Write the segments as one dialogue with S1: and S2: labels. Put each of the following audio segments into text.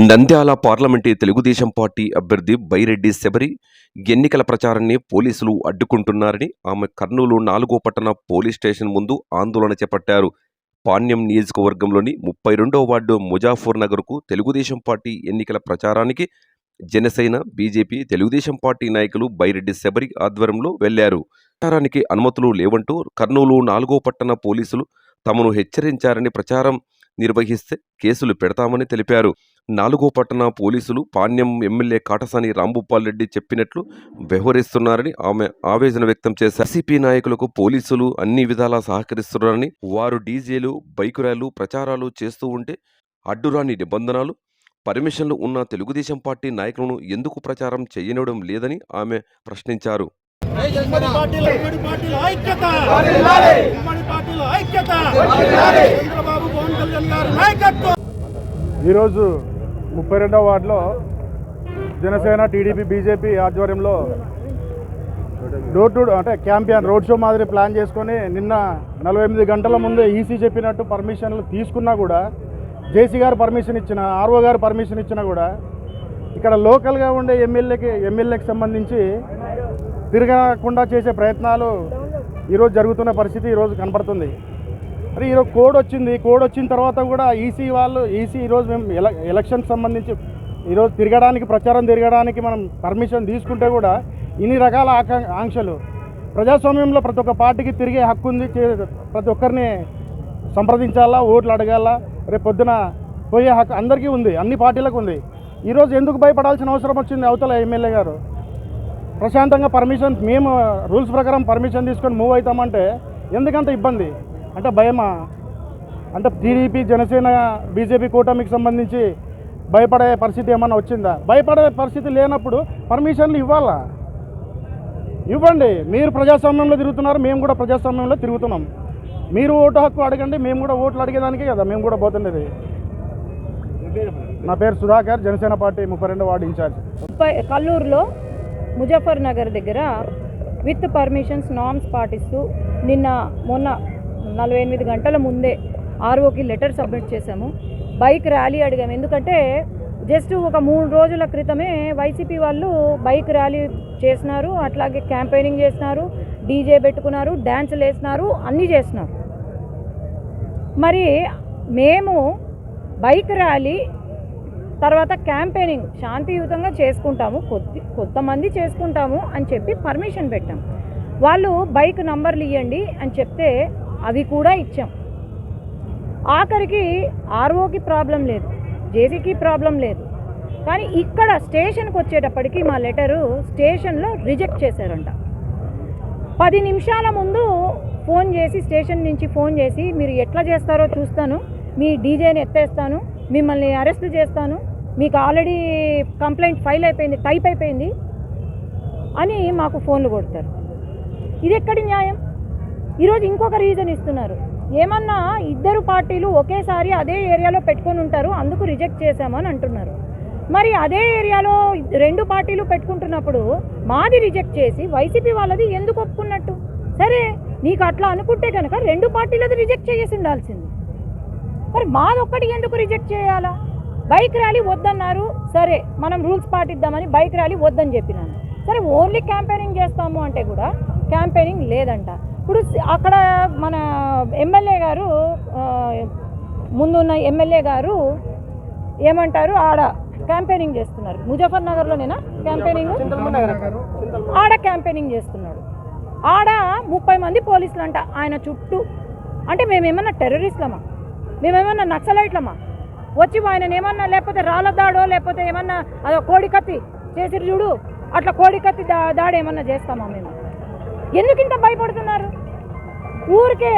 S1: Nandyal parliament Telugu Desam party అభ్యర్థి బైరెడ్డి శబరి ఎన్నికల ప్రచారాన్ని పోలీసులు అడ్డుకుంటున్నారని ఆమె కర్నూలు నాలుగో పట్టణ పోలీస్ స్టేషన్ ముందు ఆందోళన చేపట్టారు. పాణ్యం నియోజకవర్గంలోని ముప్పై రెండవ వార్డు ముజాఫర్ నగర్కు తెలుగుదేశం పార్టీ ఎన్నికల ప్రచారానికి జనసేన బీజేపీ తెలుగుదేశం పార్టీ నాయకులు బైరెడ్డి శబరి ఆధ్వర్యంలో వెళ్ళారు. ప్రచారానికి అనుమతులు లేవంటూ కర్నూలు నాలుగో పట్టణ పోలీసులు తమను హెచ్చరించారని ప్రచారం నిర్వహిస్తే కేసులు పెడతామని తెలిపారు. నాలుగో పట్టణ పోలీసులు పాణ్యం ఎమ్మెల్యే కాటసాని రాంభూపాల్ రెడ్డి చెప్పినట్లు వ్యవహరిస్తున్నారని ఆమె ఆవేదన వ్యక్తం చేశారు. సిపి నాయకులకు పోలీసులు అన్ని విధాలా సహకరిస్తున్నారని వారు డీజేలు బైకు ర్యాలు ప్రచారాలు చేస్తూ ఉంటే అడ్డురాని నిబంధనలు పర్మిషన్లు ఉన్న తెలుగుదేశం పార్టీ నాయకులను ఎందుకు ప్రచారం చేయనివ్వడం లేదని ఆమె ప్రశ్నించారు.
S2: ఈరోజు ముప్పై రెండవ వార్డులో జనసేన టీడీపీ బీజేపీ ఆధ్వర్యంలో డోర్ టు అంటే క్యాంపియన్ రోడ్ షో మాదిరి ప్లాన్ చేసుకొని నిన్న నలభై ఎనిమిది గంటల ముందే ఈసీ చెప్పినట్టు పర్మిషన్లు తీసుకున్నా కూడా జేసీ గారు పర్మిషన్ ఇచ్చిన ఆర్ఓ గారు పర్మిషన్ ఇచ్చినా కూడా ఇక్కడ లోకల్గా ఉండే ఎమ్మెల్యేకి ఎమ్మెల్యేకి సంబంధించి తిరగకుండా చేసే ప్రయత్నాలు ఈరోజు జరుగుతున్న పరిస్థితి ఈరోజు కనపడుతుంది. మరి ఈరోజు కోడ్ వచ్చింది. కోడ్ వచ్చిన తర్వాత కూడా ఈసీ వాళ్ళు ఈసీ ఈరోజు మేము ఎల ఎలక్షన్ సంబంధించి ఈరోజు తిరగడానికి ప్రచారం తిరగడానికి మనం పర్మిషన్ తీసుకుంటే కూడా ఇన్ని రకాల ఆకా ఆంక్షలు. ప్రజాస్వామ్యంలో ప్రతి ఒక్క పార్టీకి తిరిగే హక్కు ఉంది. చే- ప్రతి ఒక్కరిని సంప్రదించాలా ఓట్లు అడగాల రేపు పొద్దున పోయే హక్కు అందరికీ ఉంది. అన్ని పార్టీలకు ఉంది. ఈరోజు ఎందుకు భయపడాల్సిన అవసరం వచ్చింది అవతల ఎమ్మెల్యే గారు? ప్రశాంతంగా పర్మిషన్ మేము రూల్స్ ప్రకారం పర్మిషన్ తీసుకొని మూవ్ అవుతామంటే ఎందుకంత ఇబ్బంది? అంటే భయమా? అంటే టీడీపీ జనసేన బీజేపీ కూటమికి సంబంధించి భయపడే పరిస్థితి ఏమన్నా వచ్చిందా? భయపడే పరిస్థితి లేనప్పుడు పర్మిషన్లు ఇవ్వాలా? ఇవ్వండి. మీరు ప్రజాస్వామ్యంలో తిరుగుతున్నారు మేము కూడా ప్రజాస్వామ్యంలో తిరుగుతున్నాం. మీరు ఓటు హక్కు అడగండి మేము కూడా ఓట్లు అడిగేదానికే కదా మేము కూడా పోతుండేది నా పేరు సుధాకర్ జనసేన పార్టీ ముప్పై రెండు వార్డు ఇన్ఛార్జ్.
S3: కల్లూరులో ముజఫర్ నగర్ దగ్గర విత్ పర్మిషన్స్ నామ్స్ పాటిస్తూ నిన్న మొన్న నలభై ఎనిమిది గంటల ముందే ఆర్ఓకి లెటర్ సబ్మిట్ చేశాము. బైక్ ర్యాలీ అడిగాము. ఎందుకంటే జస్ట్ ఒక మూడు రోజుల క్రితమే వైసీపీ వాళ్ళు బైక్ ర్యాలీ చేసినారు. అట్లాగే క్యాంపెయినింగ్ చేసినారు. డీజే పెట్టుకున్నారు. డ్యాన్సులు వేసినారు. అన్నీ చేసినారు. మరి మేము బైక్ ర్యాలీ తర్వాత క్యాంపెయినింగ్ శాంతియుతంగా చేసుకుంటాము. కొద్ది కొంతమంది చేసుకుంటాము అని చెప్పి పర్మిషన్ పెట్టాం. వాళ్ళు బైక్ నంబర్లు ఇవ్వండి అని చెప్తే అవి కూడా ఇచ్చాం. ఆఖరికి ఆర్ఓకి ప్రాబ్లం లేదు జేసీకి ప్రాబ్లం లేదు. కానీ ఇక్కడ స్టేషన్కి వచ్చేటప్పటికి మా లెటరు స్టేషన్లో రిజెక్ట్ చేశారంట. పది నిమిషాల ముందు ఫోన్ చేసి స్టేషన్ నుంచి ఫోన్ చేసి మీరు ఎట్లా చేస్తారో చూస్తాను. మీ డీజేని ఎత్తేస్తాను మిమ్మల్ని అరెస్ట్ చేస్తాను. మీకు ఆల్రెడీ కంప్లైంట్ ఫైల్ అయిపోయింది టైప్ అయిపోయింది అని మాకు ఫోన్లు కొడతారు. ఇది ఎక్కడి న్యాయం? ఈరోజు ఇంకొక రీజన్ ఇస్తున్నారు. ఏమన్నా ఇద్దరు పార్టీలు ఒకేసారి అదే ఏరియాలో పెట్టుకొని ఉంటారు అందుకు రిజెక్ట్ చేశామని అంటున్నారు. మరి అదే ఏరియాలో రెండు పార్టీలు పెట్టుకుంటున్నప్పుడు మాది రిజెక్ట్ చేసి వైసీపీ వాళ్ళది ఎందుకు ఒప్పుకున్నట్టు? సరే నీకు అట్లా అనుకుంటే కనుక రెండు పార్టీలది రిజెక్ట్ చేసి ఉండాల్సింది. మరి మాది ఒక్కటి ఎందుకు రిజెక్ట్ చేయాలా? బైక్ ర్యాలీ వద్దన్నారు సరే మనం రూల్స్ పాటిద్దామని బైక్ ర్యాలీ వద్దని చెప్పినాను. సరే ఓన్లీ క్యాంపెయినింగ్ చేస్తాము అంటే కూడా క్యాంపెయినింగ్ లేదంట. ఇప్పుడు అక్కడ మన ఎమ్మెల్యే గారు ముందున్న ఎమ్మెల్యే గారు ఏమంటారు? ఆడ క్యాంపెయినింగ్ చేస్తున్నారు. ముజఫర్నగర్లోనేనా? క్యాంపెయినింగ్? ఆడ క్యాంపెయినింగ్ చేస్తున్నాడు. ఆడ ముప్పై మంది పోలీసులు అంట ఆయన చుట్టూ. అంటే మేమేమన్నా టెర్రరిస్ట్లమా? మేమేమన్నా నక్సలైట్లమా? వచ్చి ఆయన ఏమన్నా లేకపోతే రాళ్ళ దాడో లేకపోతే ఏమన్నా అదో కోడి కత్తి చేసిరు చూడు. అట్లా కోడి కత్తి దా దాడి ఏమన్నా చేస్తామా మేము? ఎందుకు ఇంత భయపడుతున్నారు? ఊరికే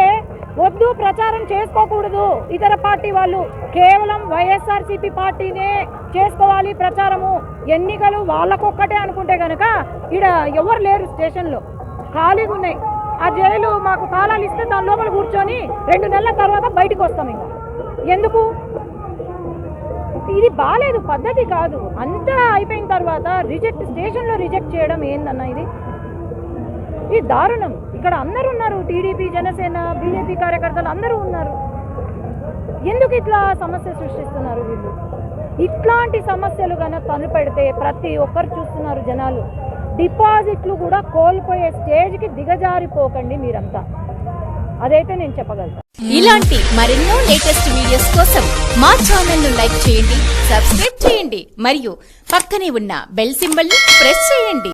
S3: వద్దు ప్రచారం చేసుకోకూడదు. ఇతర పార్టీ వాళ్ళు కేవలం వైఎస్ఆర్సీపీ పార్టీనే చేసుకోవాలి ప్రచారము. ఎన్నికలు వాళ్ళకొక్కటే అనుకుంటే కనుక ఈడ ఎవరు లేరు స్టేషన్లో. ఖాళీగా ఉన్నాయి. ఆ జైలు మాకు కాలాలు ఇస్తే దాని లోపల కూర్చొని రెండు నెలల తర్వాత బయటకు వస్తాం ఇంకా. ఎందుకు? ఇది బాగాలేదు పద్ధతి కాదు. అంతా అయిపోయిన తర్వాత రిజెక్ట్ స్టేషన్లో రిజెక్ట్ చేయడం ఏందన్న ఇది? ఇది దారుణం. ఇక్కడ అందరూ ఉన్నారు టీడీపీ జనసేన బీజేపీ కార్యకర్తలు అందరూ ఉన్నారు. ఎందుకు ఇట్లా సమస్య సృష్టిస్తున్నారు వీళ్ళు? ఇట్లాంటి సమస్యలు కనుక కనిపెడితే ప్రతి ఒక్కరు చూస్తున్నారు జనాలు. డిపాజిట్లు కూడా కోల్పోయే స్టేజ్కి దిగజారిపోకండి మీరంతా. అదైతే నేను చెప్పగలుగుతాను
S4: ఇలాంటి మరెన్నో లేటెస్ట్ వీడియోస్ కోసం మా ఛానల్ను లైక్ చేయండి సబ్స్క్రైబ్ చేయండి మరియు పక్కనే ఉన్న బెల్ సింబల్ని ప్రెస్ చేయండి.